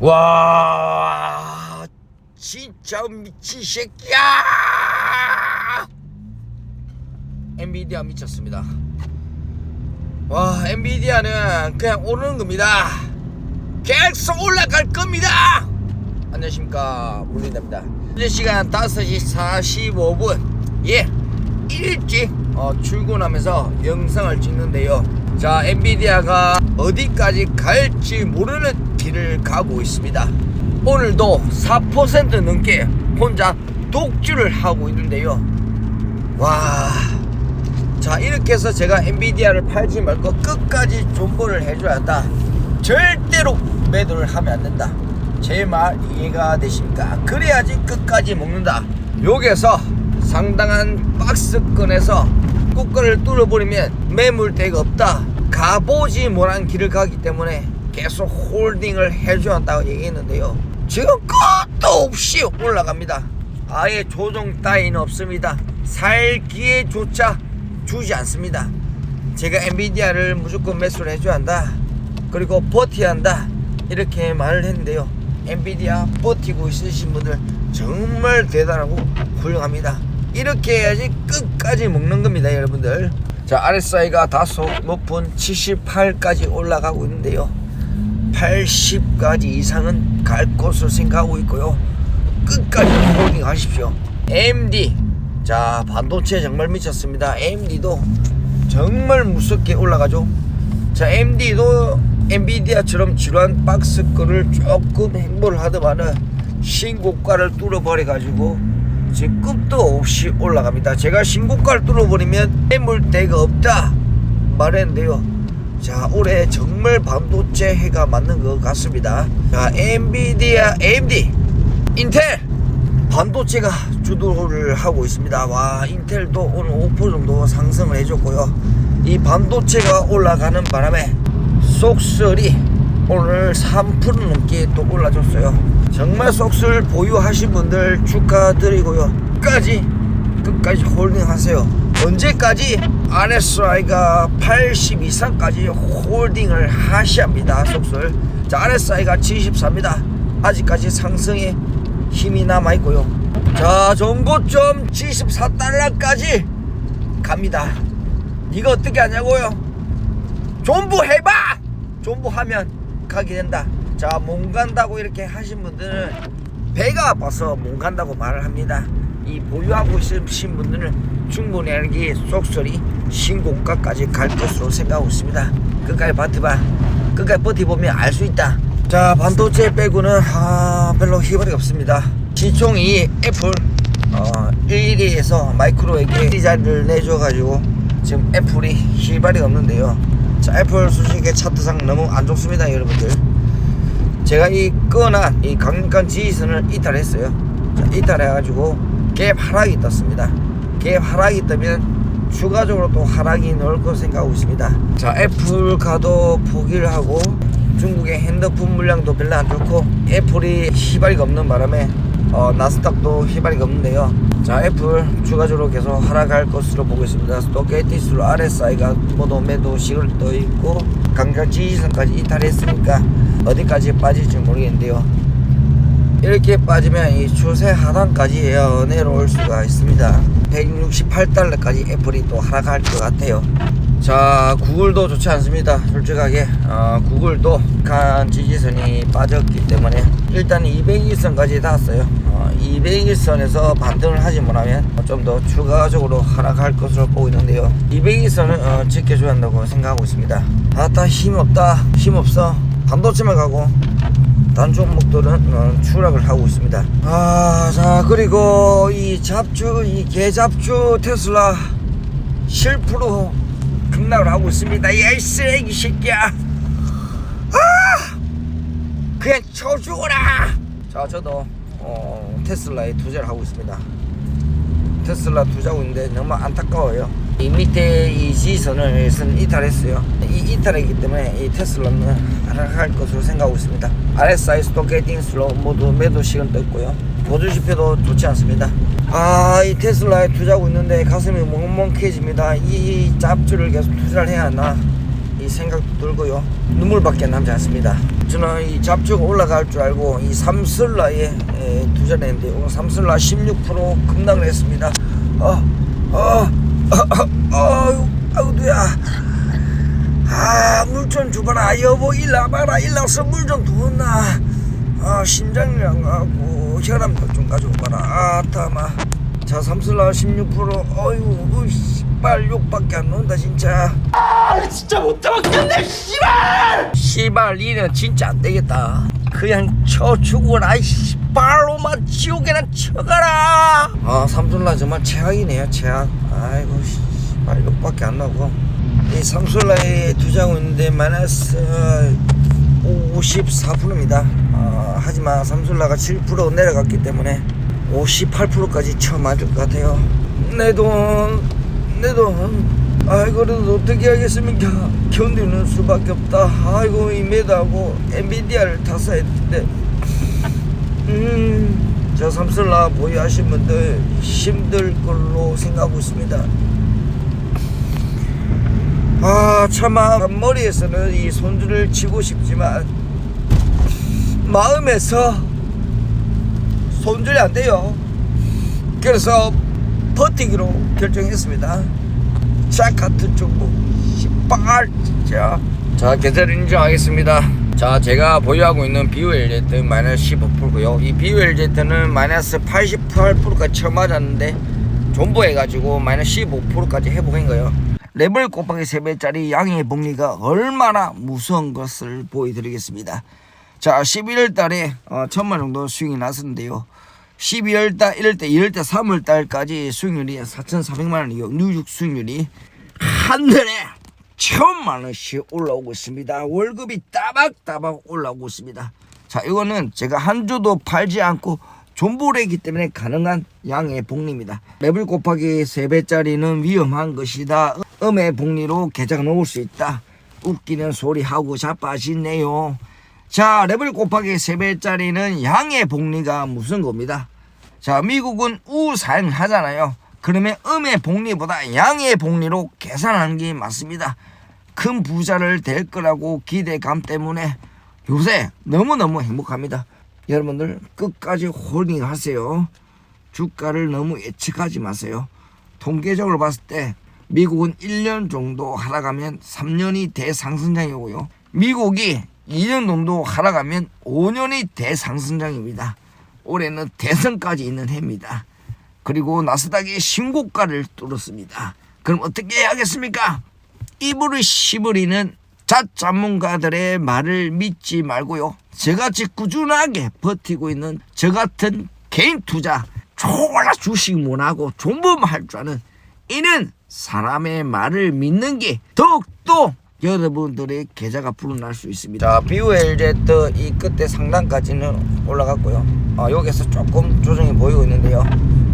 와 진짜 미친 새끼야. 엔비디아 미쳤습니다. 와 엔비디아는 그냥 오르는 겁니다. 계속 올라갈 겁니다. 안녕하십니까. 물린답니다. 현재 시간 5시 45분. 예 일찍 어, 출근하면서 영상을 찍는데요. 자 엔비디아가 어디까지 갈지 모르는 길을 가고 있습니다. 오늘도 4% 넘게 혼자 독주를 하고 있는데요. 와 자 이렇게 해서 제가 엔비디아를 팔지 말고 끝까지 존버를 해줘야 한다. 절대로 매도를 하면 안 된다. 제 말 이해가 되십니까? 그래야지 끝까지 먹는다. 여기서 상당한 박스권에서 국권을 뚫어버리면 매물대가 없다. 가보지 못한 길을 가기 때문에 계속 홀딩을 해줘야 한다고 얘기했는데요. 지금 끝도 없이 올라갑니다. 아예 조정 따위는 없습니다. 살 기회조차 주지 않습니다. 제가 엔비디아를 무조건 매수를 해줘야 한다. 그리고 버텨야 한다. 이렇게 말을 했는데요. 엔비디아 버티고 있으신 분들 정말 대단하고 훌륭합니다. 이렇게 해야지 끝까지 먹는 겁니다 여러분들. 자 RSI가 다소 높은 78까지 올라가고 있는데요 80까지 이상은 갈 것으로 생각하고 있고요. 끝까지 홀딩 하십시오. AMD 자 반도체 정말 미쳤습니다. AMD도 정말 무섭게 올라가죠. 자 AMD도 엔비디아처럼 지루한 박스권을 조금 행보를 하더만은 신고가를 뚫어버려 가지고 지금 끝도 없이 올라갑니다. 제가 신고가를 뚫어버리면 매물대가 없다 말했는데요 자 올해 정말 반도체 해가 맞는 것 같습니다 자 엔비디아 AMD 인텔 반도체가 주도를 하고 있습니다. 와 인텔도 오늘 5% 정도 상승을 해줬고요. 이 반도체가 올라가는 바람에 속설이 오늘 3% 넘게 또 올라줬어요. 정말 속설 보유하신 분들 축하드리고요. 끝까지 끝까지 홀딩하세요. 언제까지 RSI가 80 이상까지 홀딩을 하셔야 합니다. 속설. 자 RSI가 74입니다. 아직까지 상승에 힘이 남아 있고요. 자, 정고점 74달러까지 갑니다. 이거 어떻게 하냐고요? 존부 해봐! 존부 하면 가게 된다. 자, 못 간다고 이렇게 하신 분들은 배가 아파서 못 간다고 말을 합니다. 이 보유하고 있으신 분들은 충분히 알기 속설이 신고가까지 갈 것으로 생각하고 있습니다. 끝까지 버텨봐. 끝까지 버텨보면 알 수 있다. 자 반도체 빼고는 아, 별로 희발이 없습니다 시총이 애플 어, 1위에서 마이크로에게 디자인을 내줘가지고 지금 애플이 희발이 없는데요 자 애플 수식의 차트상 너무 안 좋습니다 여러분들 제가 이 끄나 이 강력한 지지선을 이탈했어요 자, 이탈해가지고 갭 하락이 떴습니다. 갭 하락이 뜨면 추가적으로 또 하락이 나올 거 생각하고 있습니다. 자 애플 가도 포기를 하고 중국의 핸드폰 물량도 별로 안 좋고 애플이 휘발이가 없는 바람에 어, 나스닥도 휘발이가 없는데요. 자 애플 추가적으로 계속 하락할 것으로 보고 있습니다. 스토케티스로 RSI가 모두 매도식을 떠 있고 강력 지지선까지 이탈했으니까 어디까지 빠질지 모르겠는데요 이렇게 빠지면 이 추세 하단까지 어, 내려올 수가 있습니다. 168달러까지 애플이 또 하락할 것 같아요. 자 구글도 좋지 않습니다. 솔직하게. 어, 구글도 간 지지선이 빠졌기 때문에 일단 201선까지 닿았어요. 어, 201선에서 반등을 하지 못하면 좀 더 추가적으로 하락할 것으로 보고 있는데요. 201선을 어, 지켜줘야 한다고 생각하고 있습니다. 아따 힘없다. 힘없어. 반도체만 가고 단 종목들은 어, 추락을 하고 있습니다 아 자 그리고 이 잡주 이 개잡주 테슬라 실프로 급락을 하고 있습니다. 이 쓰레기 새끼야. 아! 그냥 쳐 죽어라. 자, 저도 어, 테슬라에 투자를 하고 있습니다. 테슬라 투자하고 있는데 너무 안타까워요. 이 밑에 이선 이탈했어요. 이 이탈했기 때문에 이 테슬라는 하락할 것으로 생각하고 있습니다. RSI 스토케팅 슬로 모두 매도 시간 떴고요. 보조 지표도 좋지 않습니다. 아, 이 테슬라에 투자하고 있는데 가슴이 멍멍해집니다. 이 잡주를 계속 투자를 해야 하나? 이 생각도 들고요. 눈물밖에 남지 않습니다. 저는 이 잡초가 올라갈 줄 알고 이 삼슬라에 에, 투자를 했는데 오늘 삼슬라 16% 급락을 했습니다. 어, 어, 어, 어, 어, 아우, 누야. 아, 물 좀 주봐라. 여보, 일로 와봐라. 일로 와서 물 좀 두었나. 아, 심장이랑 하고 혈압도 좀 가져오봐라. 아, 따마. 자, 삼슬라 16%. 어이구, 으이씨, 빨 욕밖에 안 나온다, 진짜. 아 진짜 못 잡았겠네 씨발 씨발, 니는 진짜 안 되겠다. 그냥 쳐 죽어라. 씨발로만 지옥에나 쳐가라. 아, 삼슬라 정말 최악이네요, 최악. 아이고, 씨발 욕밖에 안 나고. 이 삼솔라에 투자하고 있는데 마이너스 54%입니다. 어, 하지만 삼솔라가 7% 내려갔기 때문에 58%까지 처음 맞을 것 같아요. 내 돈, 내 돈. 아이고, 그래도 어떻게 하겠습니까? 견디는 수밖에 없다. 아이고, 이 메다하고 엔비디아를 탔어야 했는데. 음, 저 삼솔라 보유하신 분들 힘들 걸로 생각하고 있습니다. 아 차마 머리에서는 이 손줄을 치고 싶지만 마음에서 손줄이 안 돼요. 그래서 버티기로 결정했습니다. 자 같은 종목 씨발 진짜. 자 계좌를 인정하겠습니다. 자 제가 보유하고 있는 BOLZ 마이너스 15%고요. 이 BOLZ는 마이너스 88%까지 처음 맞았는데 존버해가지고 마이너스 15%까지 회복한 거예요. 레벨 곱하기 3배짜리 양의 복리가 얼마나 무서운 것을 보여드리겠습니다. 자, 11월 달에 어, 천만 정도 수익이 났었는데요. 12월 달, 1월 달, 2월 달, 3월 달까지 수익률이 4,400만 원이요. 누육 수익률이 한 달에 천만 원씩 올라오고 있습니다. 월급이 따박따박 올라오고 있습니다. 자, 이거는 제가 한 주도 팔지 않고 존보래기 때문에 가능한 양의 복리입니다. 매불 곱하기 3배짜리는 위험한 것이다. 음의 복리로 계좌가 놓을 수 있다. 웃기는 소리 하고 자빠지네요. 자, 레벨 곱하기 3배짜리는 양의 복리가 무슨 겁니다. 자, 미국은 우사행을 하잖아요. 그러면 음의 복리보다 양의 복리로 계산하는 게 맞습니다. 큰 부자를 될 거라고 기대감 때문에 요새 너무너무 행복합니다. 여러분들 끝까지 홀딩 하세요. 주가를 너무 예측하지 마세요. 통계적으로 봤을 때 미국은 1년 정도 하락하면 3년이 대상승장이고요. 미국이 2년 정도 하락하면 5년이 대상승장입니다. 올해는 대선까지 있는 해입니다. 그리고 나스닥이 신고가를 뚫었습니다. 그럼 어떻게 해야겠습니까? 이불을 씹으리는 자 전문가들의 말을 믿지 말고요. 저같이 꾸준하게 버티고 있는 저 같은 개인 투자 졸라 주식 못하고 존버만 할줄 아는 이는 사람의 말을 믿는 게 더욱더 여러분들의 계좌가 불어날 수 있습니다. 자, BOLZ 이 끝에 상단까지는 올라갔고요. 아, 여기서 조금 조정이 보이고 있는데요.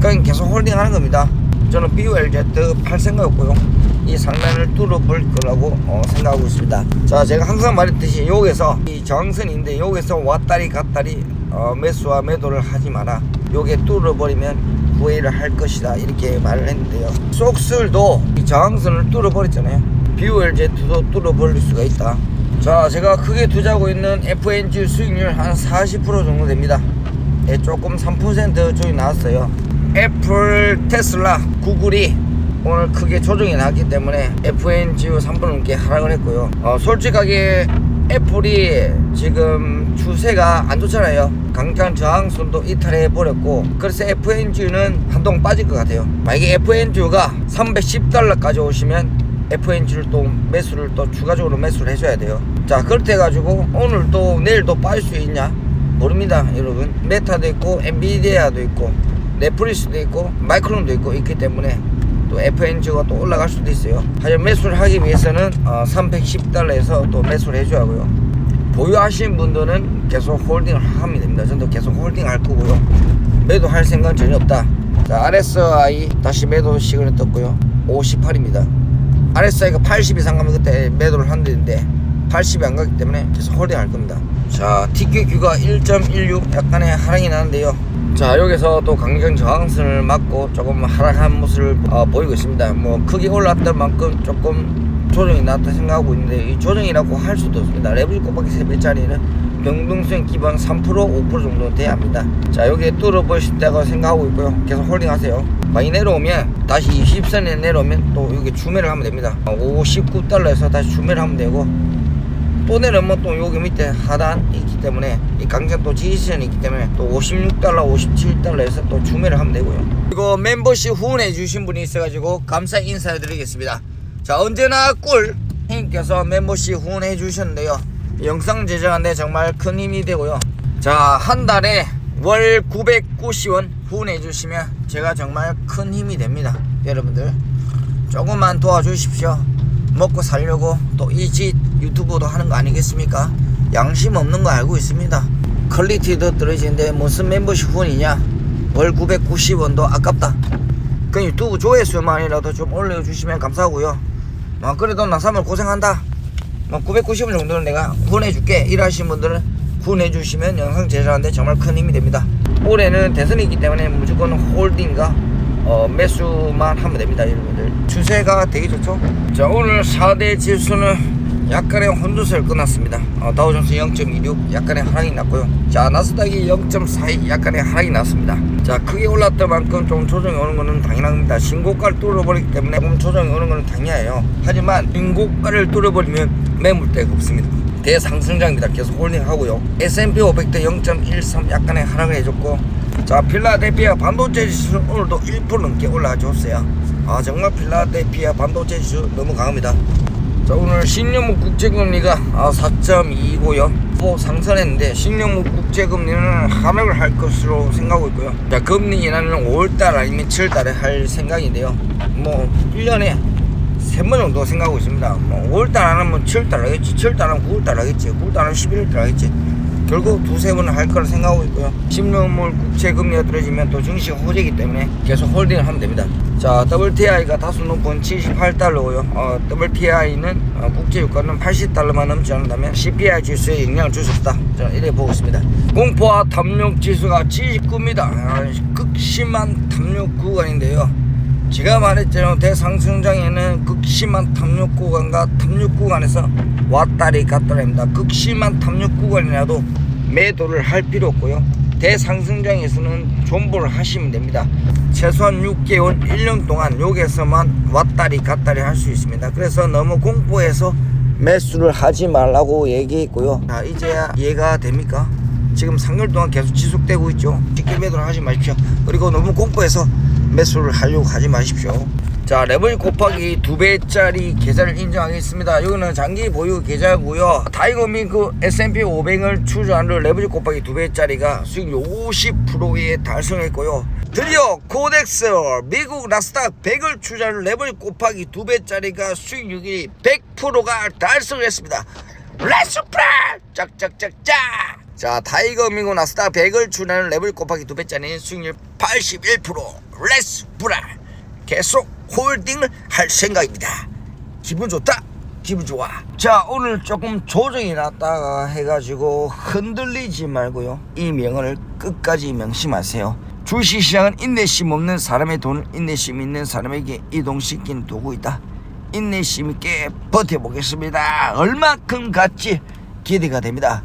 그냥 계속 홀딩하는 겁니다. 저는 BOLZ 팔 생각 없고요. 이 상단을 뚫어볼 거라고 어, 생각하고 있습니다. 자, 제가 항상 말했듯이 여기서 이 저항선인데 여기서 왔다리 갔다리 어, 매수와 매도를 하지 마라. 요게 뚫어버리면 후회를 할 것이다 이렇게 말을 했는데요. 속슬도 이 저항선을 뚫어버렸잖아요. BOLZ도 뚫어버릴 수가 있다. 자, 제가 크게 투자하고 있는 FNG 수익률 한 40% 정도 됩니다. 예, 조금 3% 조정이 나왔어요. 애플, 테슬라, 구글이 오늘 크게 조정이 나왔기 때문에 FNGU 3% 넘게 하락을 했고요. 어, 솔직하게 애플이 지금 추세가 안 좋잖아요. 강장 저항선도 이탈해 버렸고 그래서 FNG는 한동 빠질 것 같아요. 만약에 FNG가 310달러까지 오시면 FNG를 또 매수를 또 추가적으로 매수를 해줘야 돼요. 자 그렇게 해가지고 오늘 또 내일 또 빠질 수 있냐? 모릅니다, 여러분. 메타도 있고 엔비디아도 있고 넷플릭스도 있고 마이크론도 있고 있기 때문에 또 FNG가 또 올라갈 수도 있어요. 하지만 매수를 하기 위해서는 어, 310달러에서 또 매수를 해줘야 하고요. 보유하신 분들은 계속 홀딩을 하면 됩니다. 저도 계속 홀딩 할 거고요. 매도할 생각은 전혀 없다. 자, RSI 다시 매도 시그널 떴고요. 58입니다. RSI가 80 이상 가면 그때 매도를 한다는데 80이 안 가기 때문에 계속 홀딩 할 겁니다. 자, TQQ가 1.16 약간의 하락이 나는데요. 자, 여기서 또 강경 저항선을 맞고 조금 하락한 모습을 어, 보이고 있습니다. 뭐 크게 올랐던 만큼 조금 조정이 났다 생각하고 있는데 이 조정이라고 할 수도 없습니다. 레벨 곱하기 3배짜리는 변동성 기반 3% 5% 정도 돼야 합니다. 자 여기에 뚫어버릴 때가 생각하고 있고요. 계속 홀딩하세요. 많이 내려오면 다시 20선에 내려오면 또 여기 주매를 하면 됩니다. 59달러에서 다시 주매를 하면 되고 또 내려오면 또 여기 밑에 하단이 있기 때문에 이 강장 또 지지선이 있기 때문에 또 56달러 57달러에서 또 주매를 하면 되고요. 그리고 멤버십 후원해 주신 분이 있어가지고 감사 인사해 드리겠습니다. 자 언제나 꿀! 형님께서 멤버십 후원해 주셨는데요. 영상 제작하는데 정말 큰 힘이 되고요. 자 한 달에 월 990원 후원해 주시면 제가 정말 큰 힘이 됩니다. 여러분들 조금만 도와주십시오. 먹고 살려고 또이집 유튜브도 하는 거 아니겠습니까? 양심 없는 거 알고 있습니다. 퀄리티도 떨어지는데 무슨 멤버십 후원이냐? 월 990원도 아깝다. 그 유튜브 조회수만이라도 좀 올려주시면 감사하고요. 뭐 그래도 나사면 고생한다. 뭐 990원 정도는 내가 후원해줄게. 일하시는 분들은 후원해주시면 영상 제작하는데 정말 큰 힘이 됩니다. 올해는 대선이기 때문에 무조건 홀딩과 어, 매수만 하면 됩니다 여러분들 추세가 되게 좋죠 자 오늘 4대 지수는 약간의 혼조세를 끝났습니다. 어, 다우존스 0.26 약간의 하락이 났고요. 자 나스닥이 0.42 약간의 하락이 났습니다. 자 크게 올랐던 만큼 좀 조정이 오는 거는 당연합니다. 신고가를 뚫어버리기 때문에 조금 조정이 오는 거는 당연해요. 하지만 신고가를 뚫어버리면 매물대가 없습니다. 대상승장입니다. 계속 홀딩하고요. S&P 500도 0.13 약간의 하락을 해줬고 자 필라델피아 반도체 지수 오늘도 1% 넘게 올라줬어요. 아 정말 필라델피아 반도체 지수 너무 강합니다 자 오늘 신용목 국제금리가 아, 4.2고요. 뭐 상승했는데 신용목 국제금리는 하락을 할 것으로 생각하고 있고요. 자 금리 인하는 5월달 아니면 7월달에 할 생각인데요. 뭐 1년에 세번 정도 생각하고 있습니다. 뭐 5월달 안 하면 7월달 하겠지 7월달 하면 9월달 하겠지 9월달 하면 11월달 하겠지 결국 두세 번은 할 거라 생각하고 있고요. 10년물 국채 금리가 떨어지면 또 증시 호재이기 때문에 계속 홀딩을 하면 됩니다. 자, WTI가 다소 높은 78달러고요. 어, WTI는 어, 국제 유가는 80달러만 넘지 않는다면 CPI 지수에 영향을 줄 수 없다. 저는 이렇게 보고 있습니다. 공포와 탐욕 지수가 79입니다. 아, 극심한 탐욕 구간인데요. 제가 말했잖아요. 대상승장에는 극심한 탐욕 구간과 탐욕 구간에서 왔다리 갔다리입니다. 극심한 탐욕 구간이라도 매도를 할 필요 없고요. 대상승장에서는 존버를 하시면 됩니다. 최소한 6개월, 1년 동안 여기에서만 왔다리 갔다리 할 수 있습니다. 그래서 너무 공포해서 매수를 하지 말라고 얘기했고요. 자, 이제야 이해가 됩니까? 지금 3개월 동안 계속 지속되고 있죠. 직계 매도를 하지 마십시오. 그리고 너무 공포해서 매수를 하려고 하지 마십시오. 자, 레버리 곱하기 두 배짜리 계좌를 인정하겠습니다. 이거는 장기 보유 계좌고요. 타이거민크 S&P 500을 추주하는 레버리 곱하기 두 배짜리가 수익률 50%에 달성했고요. 드디어 코덱스 미국 나스닥 100을 추주하는 레버리 곱하기 두 배짜리가 수익률이 100%가 달성했습니다. 레스프라 짝짝짝짝 자 타이거 민고 나스닥 100을 추나는 레벨 곱하기 두 배짜리는 수익률 81% 레스프라 계속 홀딩을 할 생각입니다. 기분 좋다? 기분 좋아. 자 오늘 조금 조정이 났다가 해가지고 흔들리지 말고요. 이 명언을 끝까지 명심하세요. 주식시장은 인내심 없는 사람의 돈을 인내심 있는 사람에게 이동시킨 도구이다. 인내심 있게 버텨보겠습니다. 얼마큼 갈지 기대가 됩니다